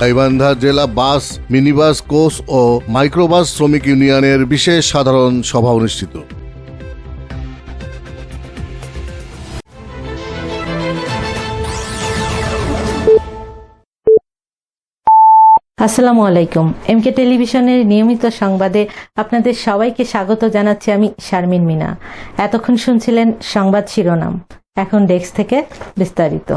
গাইবান্ধা জেলা bus, minibus, coach ও microbus শ্রমিক ইউনিয়নের বিশেষ সাধারণ সভা অনুষ্ঠিত। আসসালামু আলাইকুম। এমকে টেলিভিশনের নিয়মিত সংবাদে আপনাদের সবাইকে স্বাগত জানাচ্ছি আমি শারমিন মিনা। এতক্ষণ শুনছিলেন সংবাদ শিরোনাম। এখন ডেস্ক থেকে বিস্তারিত।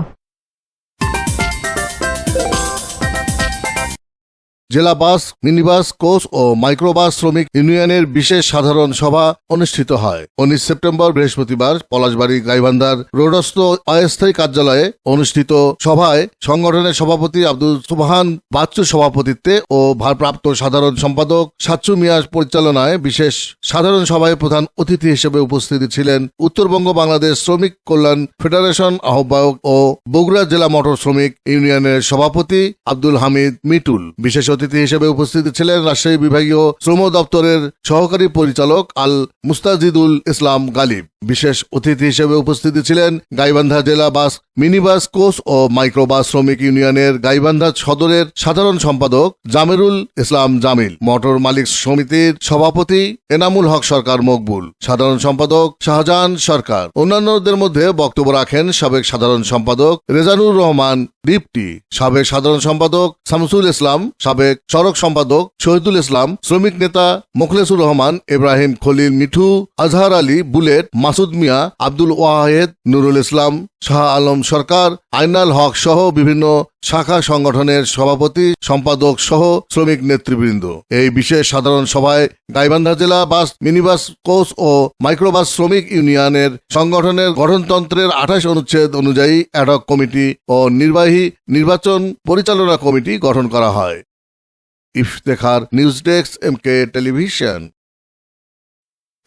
জেলা বাস, মিনিবাস, কোচ ও মাইক্রোবাস শ্রমিক ইউনিয়নের বিশেষ সাধারণ সভা অনুষ্ঠিত হয়। উনিশ সেপ্টেম্বর বৃহস্পতিবার পলাশবাড়ি গাইবান্ধার রোডস্থ অস্থায়ী কার্যালয়ে অনুষ্ঠিত সভায় সংগঠনের সভাপতি আব্দুল সুবহান বাচ্চু সভাপতিত্বে ও ভারপ্রাপ্ত সাধারণ সম্পাদক সাচ্চু মিয়ার পরিচালনায় বিশেষ সাধারণ সভায় প্রধান অতিথি হিসেবে উপস্থিত ছিলেন উত্তরবঙ্গ বাংলাদেশ শ্রমিক কল্যাণ ফেডারেশন আহ্বায়ক ও বগুড়া জেলা মোটর শ্রমিক ইউনিয়নের সভাপতি আব্দুল হামিদ মিটুল। বিশেষ অতিথি হিসেবে উপস্থিত ছিলেন রাজশাহী বিভাগীয় শ্রম দপ্তরের সহকারী পরিচালক আল মুস্তাজিদুল ইসলাম গালিব। বিশেষ অতিথি হিসেবে উপস্থিত ছিলেন গাইবান্ধা জেলা বাস, মিনিবাস, কোচ ও মাইক্রোবাস শ্রমিক ইউনিয়নের গাইবান্ধা সদরের সাধারণ সম্পাদক জামিরুল ইসলাম জামিল, মোটর মালিক সমিতির সভাপতি এনামুল হক সরকার মকবুল, সাধারণ সম্পাদক শাহজাহান সরকার। অন্যান্যদের মধ্যে বক্তব্য রাখেন সাবেক সাধারণ সম্পাদক রেজানুর রহমান দীপ্তি, সাবেক সাধারণ সম্পাদক শামসুল ইসলাম, সাবেক সড়ক সম্পাদক শহীদুল ইসলাম, শ্রমিক নেতা মোখলেসুর রহমান, ইব্রাহিম খলিল মিঠু, আজহার আলী বুলেট মাসুদ মিয়া, আব্দুল ওয়াহেদ, নুরুল ইসলাম, শাহ আলম সরকার, আইনাল হক সহ বিভিন্ন শাখা সংগঠনের সভাপতি, সম্পাদক সহ শ্রমিক নেতৃবৃন্দ। এই বিশেষ সাধারণ সভায় গাইবান্ধা জেলা বাস, মিনিবাস, কোচ ও মাইক্রোবাস শ্রমিক ইউনিয়নের সংগঠনের গঠনতন্ত্রের আঠাশ অনুচ্ছেদ অনুযায়ী অ্যাডক কমিটি ও নির্বাহী নির্বাচন পরিচালনা কমিটি গঠন করা হয়। Iftekhar news desk M K television.